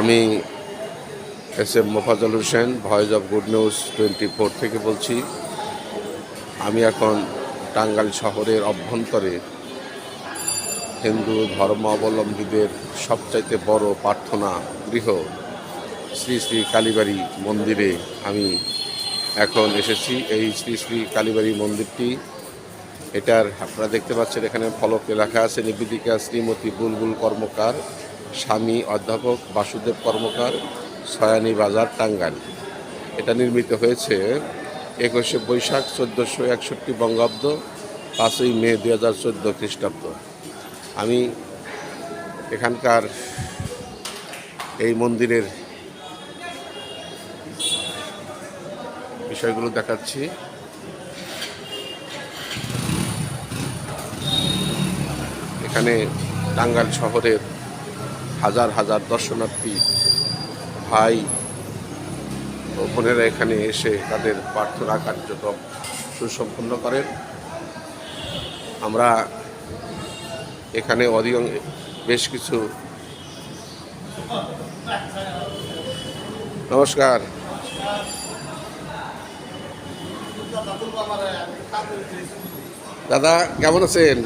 আমি S M Mofazzal Hossain, voice of good news twenty four থেকে বলছি। আমি এখন টাঙ্গাইল শহরের অভ্যন্তরে হিন্দু ধর্মাবলম্বীদের সবচাইতে বড় প্রার্থনা গৃহ শ্রী শ্রী কালীবাড়ি মন্দিরে আমি এখন এসেছি। এই শ্রী শ্রী কালীবাড়ি মন্দিরটি, এটার আপনারা দেখতে পাচ্ছেন এখানে ফলকে লেখা আছে, নিবেদিকা শ্রীমতী বুলবুল কর্মকার। স্বামী অধ্যাপক বাসুদেব কর্মকার, সয়ানী বাজার, টাঙ্গাইল। এটা নির্মিত হয়েছে একুশে বৈশাখ চোদ্দোশো একষট্টি বঙ্গাব্দ, পাঁচই মে দুই হাজার চোদ্দ খ্রিস্টাব্দ। আমি এখানকার এই মন্দিরের বিষয়গুলো দেখাচ্ছি। এখানে টাঙ্গাইল শহরের হাজার হাজার দর্শনার্থী, ভাই ও বোনেরা এখানে এসে তাদের প্রার্থনা কার্যক্রম সুসম্পন্ন করেন। আমরা এখানে অধিক বেশ কিছু নমস্কার। দাদা, কেমন আছেন?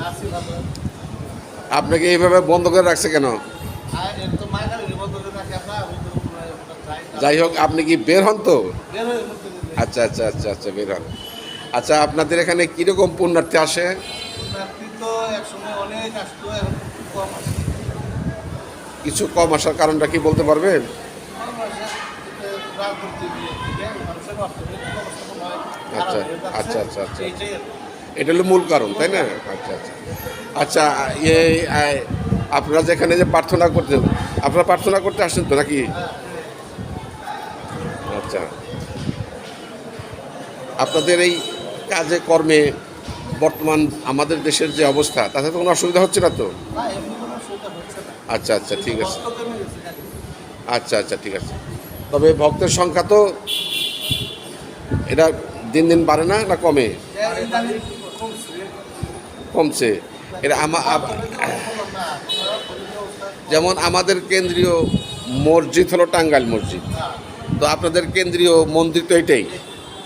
আপনাকে এইভাবে বন্ধ করে রাখছে কেন? যাই হোক আপনি কি বের হন তো? আচ্ছা আচ্ছা আচ্ছা আচ্ছা বের হন। আচ্ছা আপনাদের এখানে কীরকম পুণ্যার্থী আসে? কিছু কম আসার কারণটা কি বলতে পারবেন? আচ্ছা আচ্ছা আচ্ছা আচ্ছা। এটা হলো মূল কারণ তাই না? আচ্ছা আচ্ছা। আচ্ছা এই আপনারা যেখানে যে প্রার্থনা করতেন আপনারা প্রার্থনা করতে আসছেন তো নাকি আচ্ছা আপনাদের এই কাজে, কর্মে বর্তমান আমাদের দেশের যে অবস্থা, তাতে তো কোনো অসুবিধা হচ্ছে না তো? আচ্ছা আচ্ছা ঠিক আছে। আচ্ছা আচ্ছা ঠিক আছে। তবে ভক্তের সংখ্যা তো এটা দিন দিন বাড়ে না না কমে? কমছে। এটা আমা যেমন আমাদের কেন্দ্রীয় মসজিদ হলো টাঙ্গাইল মসজিদ। তো আপনাদের কেন্দ্রীয় মন্দির তো এটাই।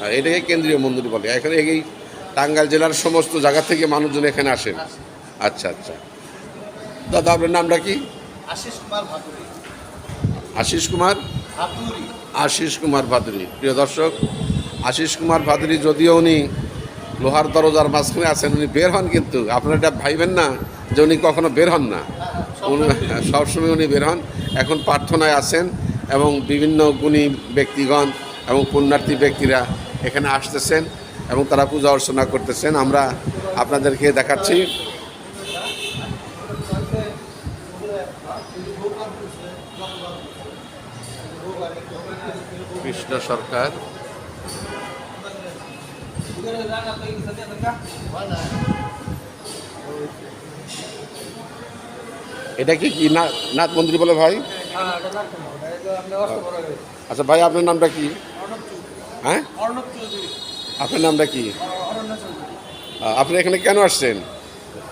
আর এটাকে কেন্দ্রীয় মন্দির বলে। এখানে এই টাঙ্গাইল জেলার সমস্ত জায়গা থেকে মানুষজন এখানে আসেন। আচ্ছা আচ্ছা। দাদা আপনার নামটা কি? আশিস কুমার ভাদুরী। আশিস কুমার? ভাদুরী। আশিস কুমার ভাদুরী। প্রিয় দর্শক আশিস কুমার ভাদুরী যদিও উনি লোহার দরজার মাঝখানে আছেন উনি বের হন কিন্তু। আপনারা এটা ভাইবেন না যে উনি কখনো বের হন না। সবসময় উনি বের হন। এখন প্রার্থনায় আছেন এবং বিভিন্ন গুণী ব্যক্তিগণ এবং পুণ্যার্থী ব্যক্তিরা এখানে আসতেছেন এবং তারা পূজা অর্চনা করতেছেন। আমরা আপনাদেরকে দেখাচ্ছি। কৃষ্ণ সরকার। এটা কি কি? না নাথ মন্দির বলে ভাই? আচ্ছা ভাই আপনার নামটা কি? হ্যাঁ? আপনার নামটা কি? আপনি এখানে কেন আসছেন?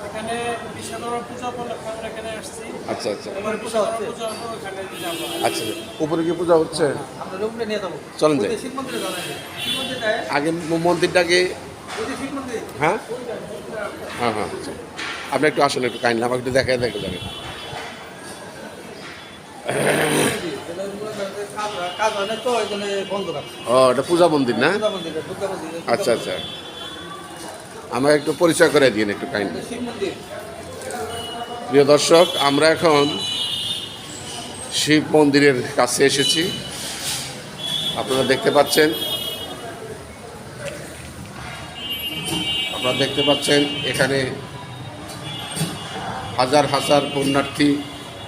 এখানে বিশ্বকর্মা পূজা উপলক্ষে আমরা এখানে আসছি। আচ্ছা আচ্ছা। যাব। আচ্ছা। উপরে কি পূজা হচ্ছে? যাব। চলেন যাই। আগে মন্দিরটাকে হ্যাঁ? হ্যাঁ হ্যাঁ আচ্ছা। আপনি একটু আসুন একটু কাইন্ডলি আমাকে একটু দেখায় দেখে যাবেন। কাজ হয়- না তো ওই জন্য বন্ধ রাখছে। ও এটা পূজা মন্দির না? মন্দির মন্দির আচ্ছা আচ্ছা। আমাকে একটু পরিচয় করে দিন একটু কাইন্ডলি শিব মন্দির। প্রিয় দর্শক আমরা এখন শিব মন্দিরের কাছে এসেছি। আপনারা দেখতে পাচ্ছেন। আপনারা দেখতে পাচ্ছেন এখানে হাজার হাজার পুণ্যার্থী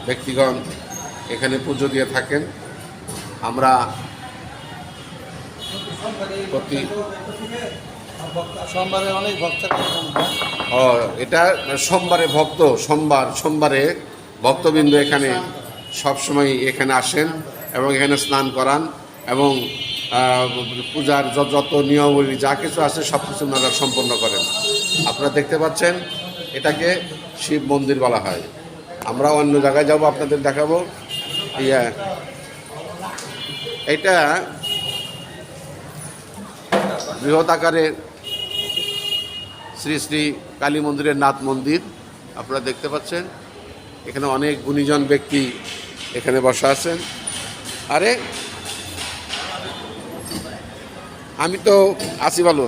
ব্যক্তিগণ এখানে পুজো দিয়ে থাকেন। আমরা প্রতি সোমবারে অনেক ভক্ত ও এটা সোমবারে ভক্ত সোমবার সোমবারে ভক্তবৃন্দ এখানে সবসময় এখানে আসেন এবং এখানে স্নান করান এবং পূজার যত নিয়মাবলী যা কিছু আছে সব কিছু ওনারা সম্পন্ন করেন। আপনারা দেখতে পাচ্ছেন এটাকে শিব মন্দির বলা হয়। আমরা অন্য জায়গায় যাব আপনাদের দেখাবো। ইয়া। এটা বৃহৎ আকারের শ্রী শ্রী কালী মন্দিরের নাথ মন্দির, আপনারা দেখতে পাচ্ছেন। এখানে অনেক গুণীজন ব্যক্তি এখানে বসা আছেন। আরে, আমি তো আসি ভালো।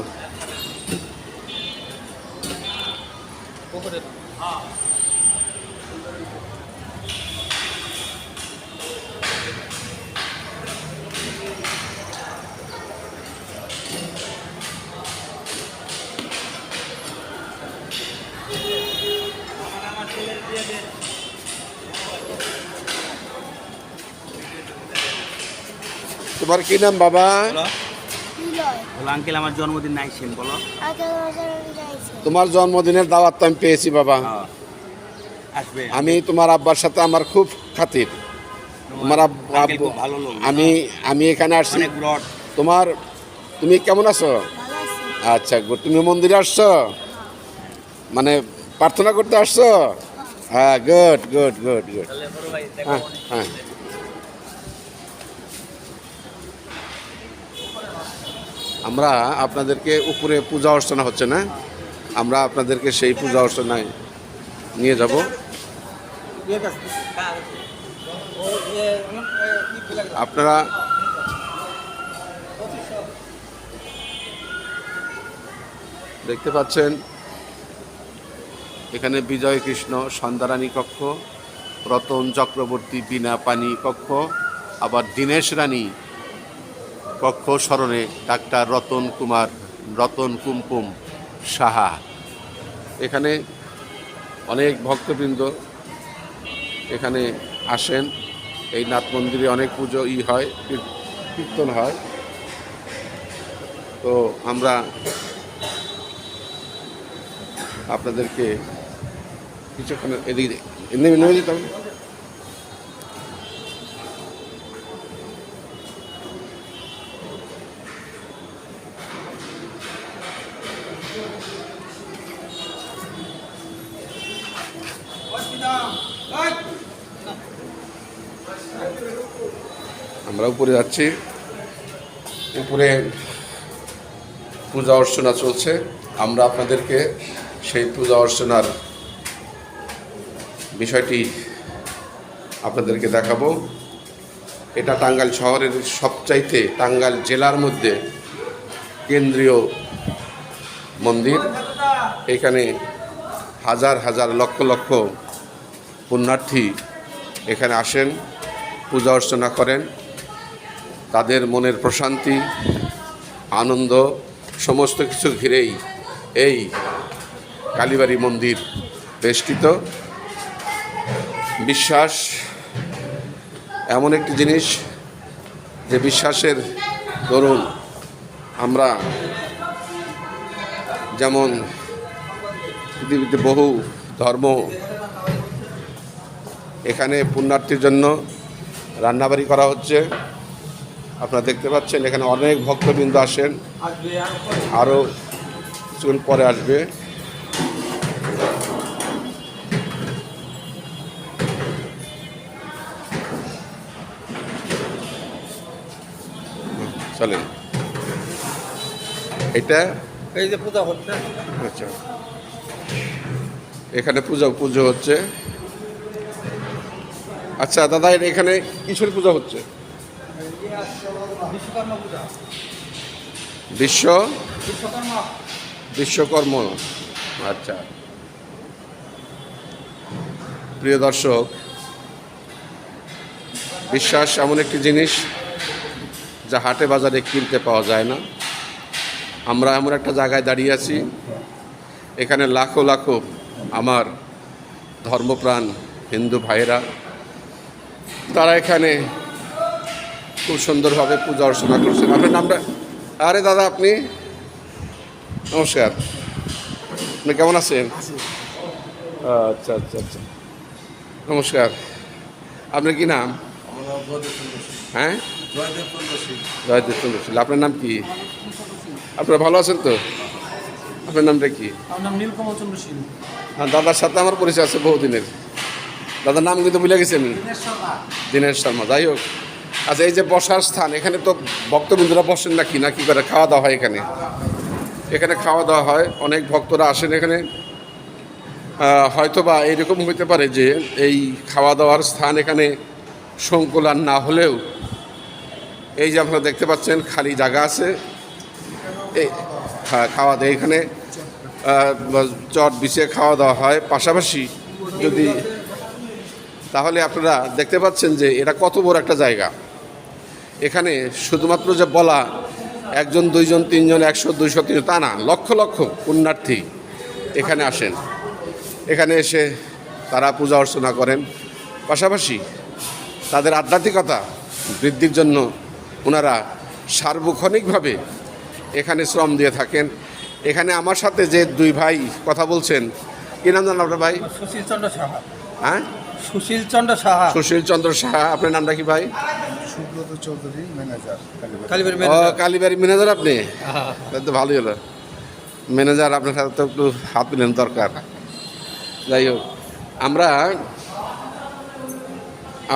তোমার কি নাম বাবা? বলো। আঙ্কেল আমার জন্মদিন নাইছেন বলো। আঠারো হাজার যাইছে তোমার জন্মদিনের দাওয়াত তো আমি পেয়েছি বাবা। হ্যাঁ। আসবে। আমি তোমার আব্বার সাথে আমার খুব খাতির। তোমার আব্বু ভালো আমি আমি এখানে আসছি। তোমার তুমি কেমন আছো? আচ্ছা. তুমি মন্দিরে আসছো? মানে প্রার্থনা করতে আসছো? হ্যাঁ গুড গুড গুড গুড হ্যাঁ হ্যাঁ। আমরা আপনাদেরকে উপরে পূজা অর্চনা হচ্ছে না? আমরা আপনাদেরকে সেই পূজা অর্চনায় নিয়ে যাব। আপনারা দেখতে পাচ্ছেন এখানে বিজয় কৃষ্ণ সন্ধ্যারানী কক্ষ, রতন চক্রবর্তী বিনা পানি কক্ষ, আবার দীনেশ রানী কক্ষ স্মরণে ডাক্তার রতন কুমার, রতন কুমকুম সাহা। এখানে অনেক ভক্তবৃন্দ এখানে আসেন। এই নাথ মন্দিরে অনেক পুজো ই হয়, কীর- কীর্তন হয়। তো আমরা আপনাদেরকে কিছুক্ষণ এদিকে নেমে নেমে আমরা উপরে যাচ্ছি। উপরে পূজা অর্চনা চলছে। আমরা আপনাদেরকে সেই পূজা অর্চনার বিষয়টি আপনাদেরকে দেখাবো। এটা টাঙ্গাইল শহরের সবচাইতে টাঙ্গাইল জেলার মধ্যে কেন্দ্রীয় মন্দির। এখানে হাজার হাজার লক্ষ লক্ষ পুণ্যার্থী এখানে আসেন, পূজা অর্চনা করেন। তাদের মনের প্রশান্তি, আনন্দ, সমস্ত কিছু ঘিরেই এই কালীবাড়ি মন্দির বেষ্টিত। বিশ্বাস এমন একটি জিনিস যে বিশ্বাসের দরুন আমরা যেমন পৃথিবীতে বহু ধর্ম এখানে পুণ্যার্থীর জন্য রান্নাবাড়ি করা হচ্ছে। আপনারা দেখতে পাচ্ছেন এখানে অনেক ভক্তবৃন্দ আসেন। আরও কিছুক্ষণ পরে আসবে চলেন এটা? এই যে পূজা হচ্ছে। আচ্ছা। এখানে পূজা পুজো হচ্ছে। আচ্ছা দাদা এখানে কিসের পূজা হচ্ছে? বিশ্ব? বিশ্বকর্ম। আচ্ছা। প্রিয় দর্শক বিশ্বাস এমন একটি জিনিস যা হাটে বাজারে কিনতে পাওয়া যায় না। আমরা এমন একটা জায়গায় দাঁড়িয়ে আছি এখানে লাখো লাখো আমার ধর্মপ্রাণ হিন্দু ভাইয়েরা তারা এখানে খুব সুন্দরভাবে পূজা অর্চনা করছেন। আপনার নামটা? আরে দাদা আপনি? নমস্কার। আপনি কেমন আছেন? আচ্ছা আচ্ছা আচ্ছা। নমস্কার। আপনার কি নাম? হ্যাঁ? জয়দেব চন্দ্র আপনার নাম কি? আপনারা ভালো আছেন তো? আপনার নামটা কি? আমার নাম নীলকমল চন্দ্র সিং হ্যাঁ দাদার সাথে আমার পরিচয় আছে বহুদিনের। দাদার নাম কিন্তু ভুলে গেছেন দিনেশ শর্মা। দিনেশ শর্মা যাই হোক। আচ্ছা এই যে বসার স্থান এখানে তো ভক্তবৃন্দরা বসেন নাকি? না কি করে খাওয়া দাওয়া হয় এখানে? এখানে খাওয়া দাওয়া হয় অনেক ভক্তরা আসেন এখানে। আহ, হয়তোবা এরকম হইতে পারে যে এই খাওয়া দাওয়ার স্থান এখানে সংকুলান না হলেও এই যে আপনারা দেখতে পাচ্ছেন খালি জায়গা আছে। হ্যাঁ খাওয়া দাওয়া এখানে চট বিছিয়ে খাওয়া দাওয়া হয়। পাশাপাশি যদি, তাহলে আপনারা দেখতে পাচ্ছেন যে এটা কত বড় একটা জায়গা। এখানে শুধুমাত্র যে বলা, একজন, দুইজন, তিনজন, একশো, দুইশো, তিনশো, তা না, লক্ষ লক্ষ পুণ্যার্থী এখানে আসেন। এখানে এসে তারা পূজা অর্চনা করেন। পাশাপাশি তাদের আধ্যাত্মিকতা বৃদ্ধির জন্য ওনারা সার্বক্ষণিকভাবে এখানে শ্রম দিয়ে থাকেন। এখানে আমার সাথে যে দুই ভাই কথা বলছেন কি নাম জানেন আপনার ভাই? সুশীল চন্দ্র সাহা। হ্যাঁ? সুশীল চন্দ্র সাহা। সুশীল চন্দ্র সাহা আপনার নামটা কি ভাই? সুব্রত চৌধুরী ম্যানেজার কালীবাড়ি ও কালীবাড়ি ম্যানেজার আপনি? তাহলে তো ভালোই হলো। ম্যানেজার আপনার সাথে তো একটু হাত মিলেন দরকার। যাই হোক আমরা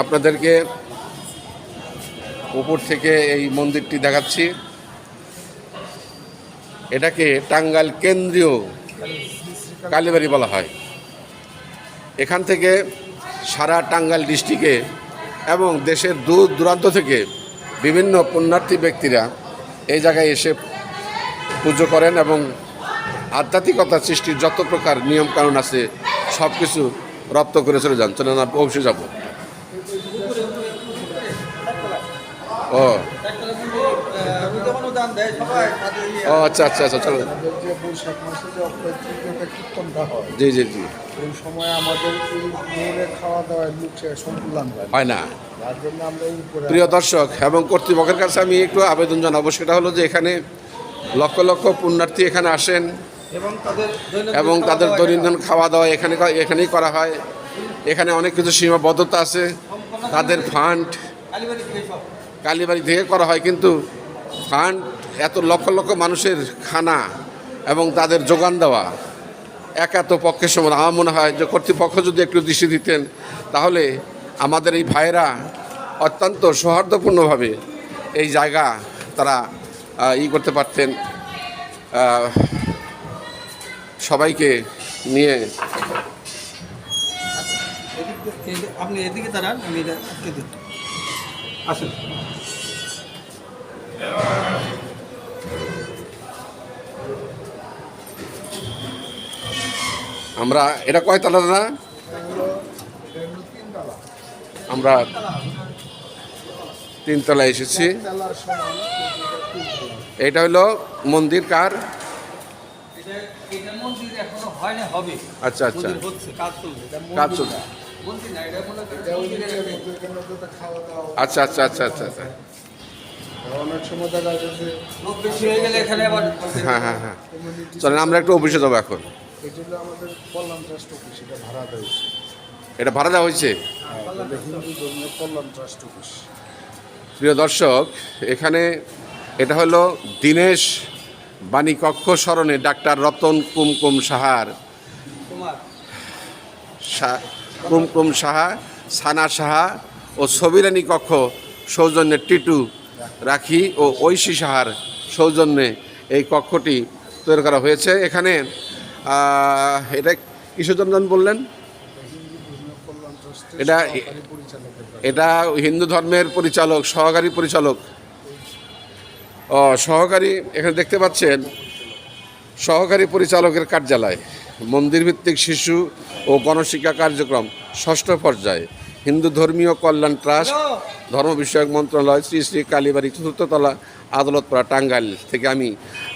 আপনাদেরকে উপর থেকে এই মন্দিরটি দেখাচ্ছি। এটাকে টাঙ্গাইল কেন্দ্রীয় কালীবাড়ি বলা হয়। এখান থেকে সারা টাঙ্গাইল ডিস্ট্রিক্টে এবং দেশের দূর দূরান্ত থেকে বিভিন্ন পুণ্যার্থী ব্যক্তিরা এই জায়গায় এসে পুজো করেন এবং আধ্যাত্মিকতা সৃষ্টির যত প্রকার নিয়মকানুন আছে, সব কিছু রপ্ত করে চলে যান। চলে না পৌঁছে যাব। ও। ও আচ্ছা আচ্ছা আচ্ছা চলো। জি জি জি। সময় আমাদের খাওয়া হয় না। প্রিয় দর্শক এবং কর্তৃপক্ষের কাছে আমি একটু আবেদন জানাব, সেটা হলো যে এখানে লক্ষ লক্ষ পুণ্যার্থী এখানে আসেন এবং তাদের দৈনন্দিন খাওয়া দাওয়া এখানে এখানেই করা হয়। এখানে অনেক কিছু সীমাবদ্ধতা আছে। তাদের ফান্ড কালীবাড়ি থেকে করা হয়, কিন্তু ফান্ড এত লক্ষ লক্ষ মানুষের খানা এবং তাদের যোগান দেওয়া, একা তো পক্ষের সমান। আমার মনে হয় যে কর্তৃপক্ষ যদি একটু দৃষ্টি দিতেন, তাহলে আমাদের এই ভাইয়েরা অত্যন্ত সৌহার্দ্যপূর্ণভাবে এই জায়গা তারা ই করতে পারতেন। সবাইকে নিয়ে আপনি এদিকে এটা আসুন। আমরা এটা কয় তালা না আমরা তিনতলায় এসেছি। এটা হলো মন্দির কার? এটা এটা মন্দির এখনও হয় না হবে আচ্ছা আচ্ছা মন্দির কাজ চলছে মনে আচ্ছা আচ্ছা আচ্ছা আচ্ছা আচ্ছা। হয়ে গেলে এখানে আবার হ্যাঁ হ্যাঁ। চলেন আমরা একটু অফিসে যাব এখন। এই জন্য আমাদের কল্যাণ ট্রাস্ট অফিস এটা ভাড়া দেয় এটা ভাড়া দেওয়া হয়েছে? এটা হিন্দু ধর্মের কল্যাণ ট্রাস্ট অফিস। প্রিয় দর্শক এখানে এটা হলো দীনেশ বাণী কক্ষ স্মরণে ডাক্তার রতন কুমকুম সাহার। সা- কুমকুম সাহা সানা সাহা ও সবিরানী কক্ষ সৌজন্যে টিটু রাখি ও ঐশী সাহার সৌজন্যে এই কক্ষটি তৈরি করা হয়েছে। এখানে এটা জন্য বললেন। এটা এটা হিন্দু ধর্মের পরিচালক, সহকারী পরিচালক। ও, সহকারী, এখানে দেখতে পাচ্ছেন, সহকারী পরিচালকের কার্যালয় মন্দির ভিত্তিক শিশু ও গণশিক্ষা কার্যক্রম, ষষ্ঠ পর্যায়ে। হিন্দু ধর্মীয় কল্যাণ ট্রাস্ট, ধর্ম বিষয়ক মন্ত্রণালয়, শ্রী শ্রী কালীবাড়ি চতুর্থতলা, আদালতপাড়া, টাঙ্গাইল থেকে আমি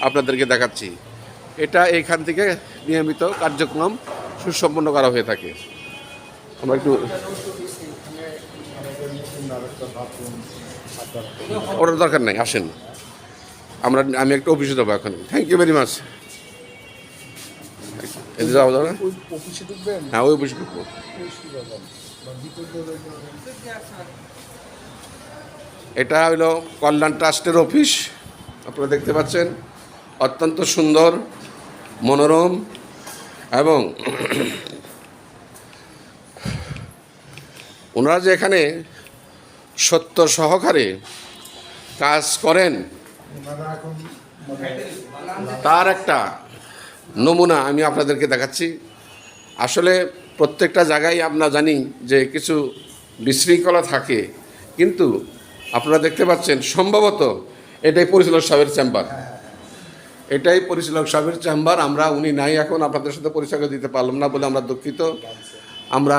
আপনাদেরকে দেখাচ্ছি। এটা এইখান থেকে নিয়মিত কার্যক্রম সুসম্পন্ন করা হয়ে থাকে। আমরা একটু ওটার দরকার নাই আসেন। আমরা আমি একটা অফিসে যাব এখন। থ্যাংক ইউ ভেরি মাচ এতে যাব হ্যাঁ ওই অফিসে ঢুকবো। এটা হলো কল্যাণ ট্রাস্টের অফিস। আপনারা দেখতে পাচ্ছেন। অত্যন্ত সুন্দর মনোরম। এবং ওনারা যে এখানে সত্য সহকারে কাজ করেন, তার একটা নমুনা আমি আপনাদেরকে দেখাচ্ছি। আসলে প্রত্যেকটা জায়গায় আমরা জানি যে কিছু বিশৃঙ্খলা থাকে, কিন্তু আপনারা দেখতে পাচ্ছেন সম্ভবত এটাই পরিচালক সাহেবের চেম্বার। এটাই পরিচালক সাহেবের চেম্বার, আমরা, উনি নাই এখন, আপনাদের সাথে পরিচয় দিতে পারলাম না বলে আমরা দুঃখিত। আমরা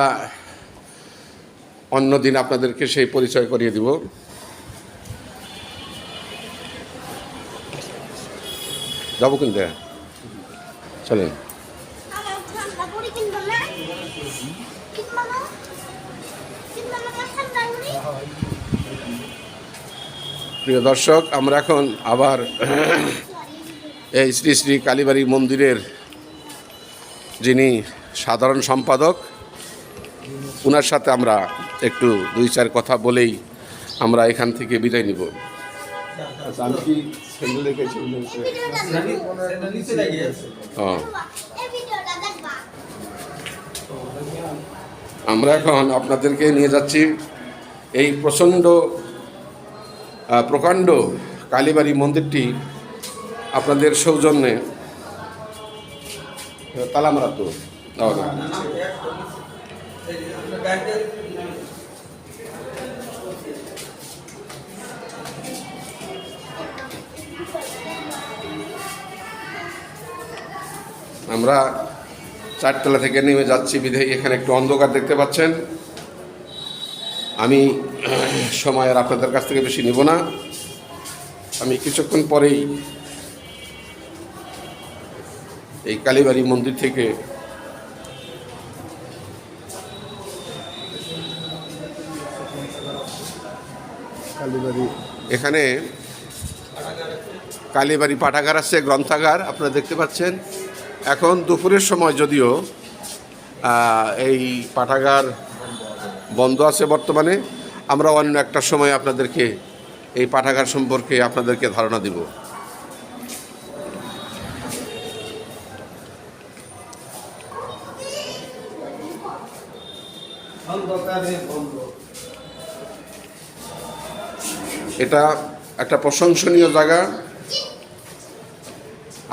অন্য দিন আপনাদেরকে সেই পরিচয় করিয়ে দিব। যাব কিন্তু চলেন। আমার ঠান্ডা করে কিনবো না কিনবো না কিনবো না ঠান্ডা করে প্রিয় দর্শক, আমরা এখন আবার এই শ্রী শ্রী কালীবাড়ি মন্দিরের যিনি সাধারণ সম্পাদক ওনার সাথে আমরা একটু দুই চার কথা বলেই আমরা এখান থেকে বিদায় নিব। আচ্ছা, আমরা এখন আপনাদেরকে নিয়ে যাচ্ছি এই প্রচণ্ড প্রকাণ্ড কালীবাড়ি মন্দিরটি আপনাদের সৌজন্যে তো আমরা চারতলা থেকে নেমে যাচ্ছি বিধেয় এখানে একটু অন্ধকার দেখতে পাচ্ছেন। আমি সময় আর আপনাদের কাছ থেকে বেশি নিব না। আমি কিছুক্ষণ পরেই এই কালীবাড়ি মন্দির থেকে কালীবাড়ি। এখানে কালীবাড়ি পাঠাগার আছে গ্রন্থাগার আপনারা দেখতে পাচ্ছেন। এখন দুপুরের সময় যদিও এই পাঠাগার বন্ধ আছে বর্তমানে আমরা অন্য একটা সময় আপনাদেরকে এই পাঠাগার সম্পর্কে আপনাদেরকে ধারণা দিব। এটা একটা প্রশংসনীয় জায়গা।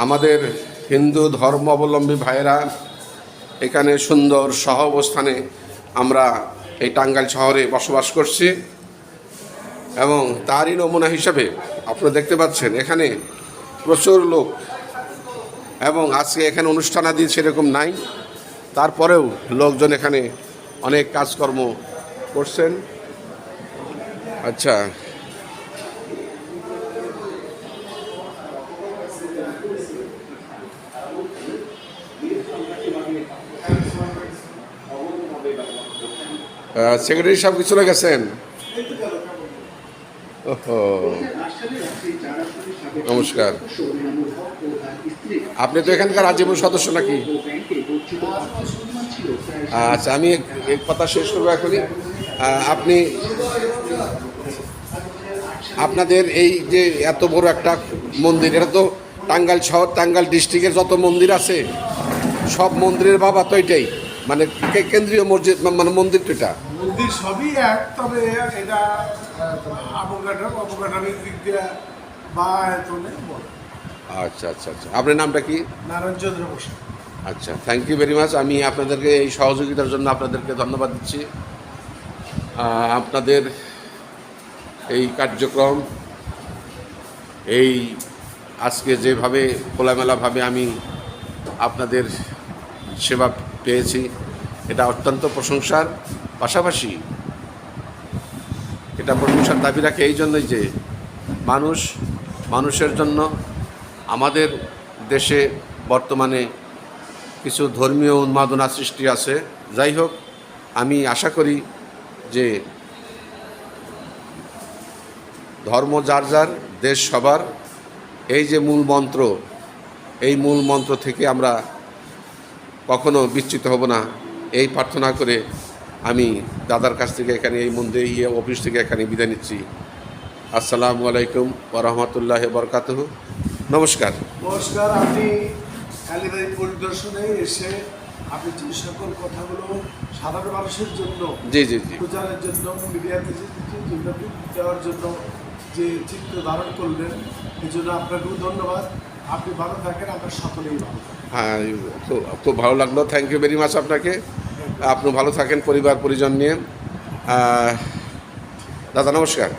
আমাদের হিন্দু ধর্মাবলম্বী ভাইয়েরা, এখানে সুন্দর সহ অবস্থানে আমরা এই টাঙ্গাইল শহরে বসবাস করছি এবং তারই নমুনা হিসাবে আপনারা দেখতে পাচ্ছেন, এখানে প্রচুর লোক এবং আজকে এখানে অনুষ্ঠান অনুষ্ঠানাদি সেরকম নাই। তারপরেও লোকজন এখানে অনেক কাজকর্ম করছেন। আচ্ছা সেক্রেটারি সাহেব কি চলে গেছেন? নমস্কার। আপনি তো এখানকার আজীবন সদস্য নাকি? আচ্ছা আমি এক- কথা শেষ করব এখনই। আপনি আপনাদের এই যে এত বড় একটা মন্দির, এটা তো টাঙ্গাইল শহর, টাঙ্গাইল ডিস্ট্রিক্টের যত মন্দির আছে, সব মন্দিরের বাবা তো এটাই। মানে কেন্দ্রীয় মসজিদ মানে মন্দির তো এটা। মন্দির সবই এক তবে এটা অবকাঠন অবকাঠনের দিক দিয়ে বা আয়তনে বড়। আচ্ছা আচ্ছা আচ্ছা। আপনার নামটা কি? নারায়ণচন্দ্র বসু। আচ্ছা থ্যাংক ইউ ভেরি মাচ আমি আপনাদেরকে এই সহযোগিতার জন্য আপনাদেরকে ধন্যবাদ দিচ্ছি। আপনাদের এই কার্যক্রম এই আজকে যেভাবে খোলামেলাভাবে আমি আপনাদের সেবা পেয়েছি এটা অত্যন্ত প্রশংসার। পাশাপাশি এটা প্রশংসার দাবি রাখে এই জন্যই যে মানুষ, মানুষের জন্য আমাদের দেশে বর্তমানে কিছু ধর্মীয় উন্মাদনা সৃষ্টি আছে। যাই হোক, আমি আশা করি যে ধর্ম যার যার, দেশ সবার, এই যে মূল মন্ত্র, এই মূল মন্ত্র থেকে আমরা কখনো বিচ্যুত হব না। এই প্রার্থনা করে আমি দাদার কাছ থেকে এখানে এই মন্দির ইয়ে অফিস থেকে এখানে বিদায় নিচ্ছি। আসসালামু আলাইকুম ওরহমতুল্লাহ বরকাতহ। নমস্কার। নমস্কার আপনি কালীবাড়ি পরিদর্শনে এসে আপনি যে সকল কথাগুলো সাধারণ মানুষের জন্য জি জি জি। প্রচারের জন্য মিডিয়াতে দেওয়ার জন্য যে চিত্র ধারণ করলেন এই জন্য আপনাকেও ধন্যবাদ। আপনি ভালো থাকেন আমরা সকলেই ভালো হ্যাঁ খুব খুব ভালো লাগল। থ্যাংক ইউ ভেরি মাচ আপনাকে। আপনি ভালো থাকেন পরিবার পরিজন নিয়ে। দাদা নমস্কার।